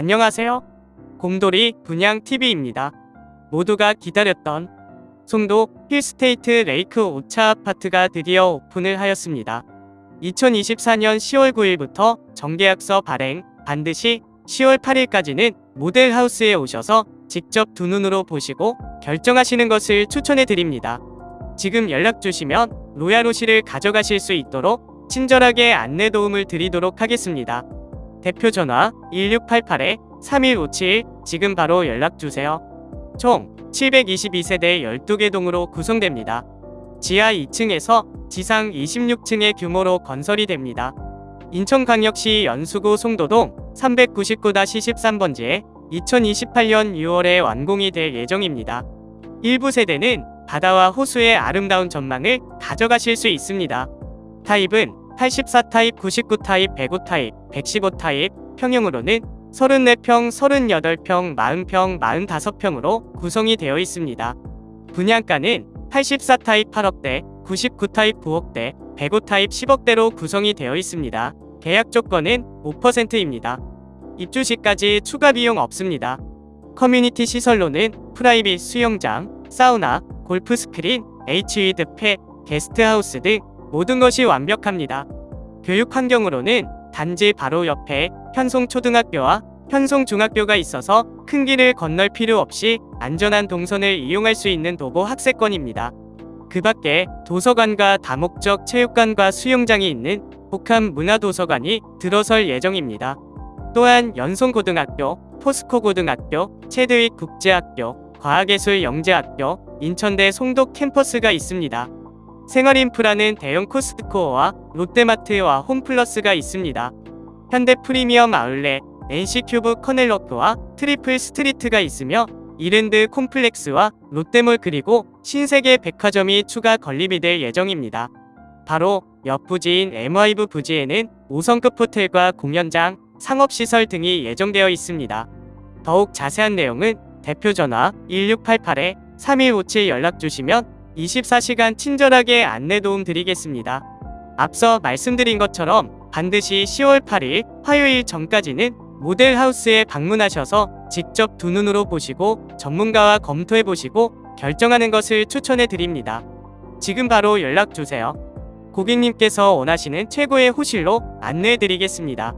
안녕하세요. 곰돌이 분양TV입니다. 모두가 기다렸던 송도 힐스테이트 레이크 5차 아파트가 드디어 오픈을 하였습니다. 2024년 10월 9일부터 정계약서 발행, 반드시 10월 8일까지는 모델하우스에 오셔서 직접 두 눈으로 보시고 결정하시는 것을 추천해 드립니다. 지금 연락 주시면 로얄호시를 가져가실 수 있도록 친절하게 안내 도움을 드리도록 하겠습니다. 대표 전화 1688-3157 지금 바로 연락 주세요. 총 722세대 12개 동으로 구성됩니다. 지하 2층에서 지상 26층의 규모로 건설이 됩니다. 인천광역시 연수구 송도동 399-13번지에 2028년 6월에 완공이 될 예정입니다. 일부 세대는 바다와 호수의 아름다운 전망을 가져가실 수 있습니다. 타입은 84 타입, 99 타입, 105 타입, 115 타입, 평형으로는 34평, 38평, 40평, 45평으로 구성이 되어 있습니다. 분양가는 84 타입 8억대, 99 타입 9억대, 105 타입 10억대로 구성이 되어 있습니다. 계약 조건은 5%입니다. 입주 시까지 추가 비용 없습니다. 커뮤니티 시설로는 프라이빗 수영장, 사우나, 골프 스크린, H위드 펫, 게스트하우스 등 모든 것이 완벽합니다. 교육 환경으로는 단지 바로 옆에 현송초등학교와 현송중학교가 있어서 큰 길을 건널 필요 없이 안전한 동선을 이용할 수 있는 도보 학세권입니다. 그 밖에 도서관과 다목적 체육관과 수영장이 있는 복합 문화도서관이 들어설 예정입니다. 또한 연송고등학교, 포스코고등학교, 체드윅 국제학교, 과학예술 영재학교, 인천대 송도 캠퍼스가 있습니다. 생활인프라는 대형 코스트코어와 롯데마트와 홈플러스가 있습니다. 현대 프리미엄 아울렛, NC큐브 커넬러크와 트리플 스트리트가 있으며 이랜드 콤플렉스와 롯데몰 그리고 신세계 백화점이 추가 건립이 될 예정입니다. 바로 옆 부지인 M5 부지에는 5성급 호텔과 공연장, 상업시설 등이 예정되어 있습니다. 더욱 자세한 내용은 대표 전화 1688-3157 연락 주시면 24시간 친절하게 안내 도움 드리겠습니다. 앞서 말씀드린 것처럼 반드시 10월 8일 화요일 전까지는 모델하우스에 방문하셔서 직접 두 눈으로 보시고 전문가와 검토해 보시고 결정하는 것을 추천해 드립니다. 지금 바로 연락 주세요. 고객님께서 원하시는 최고의 호실로 안내해 드리겠습니다.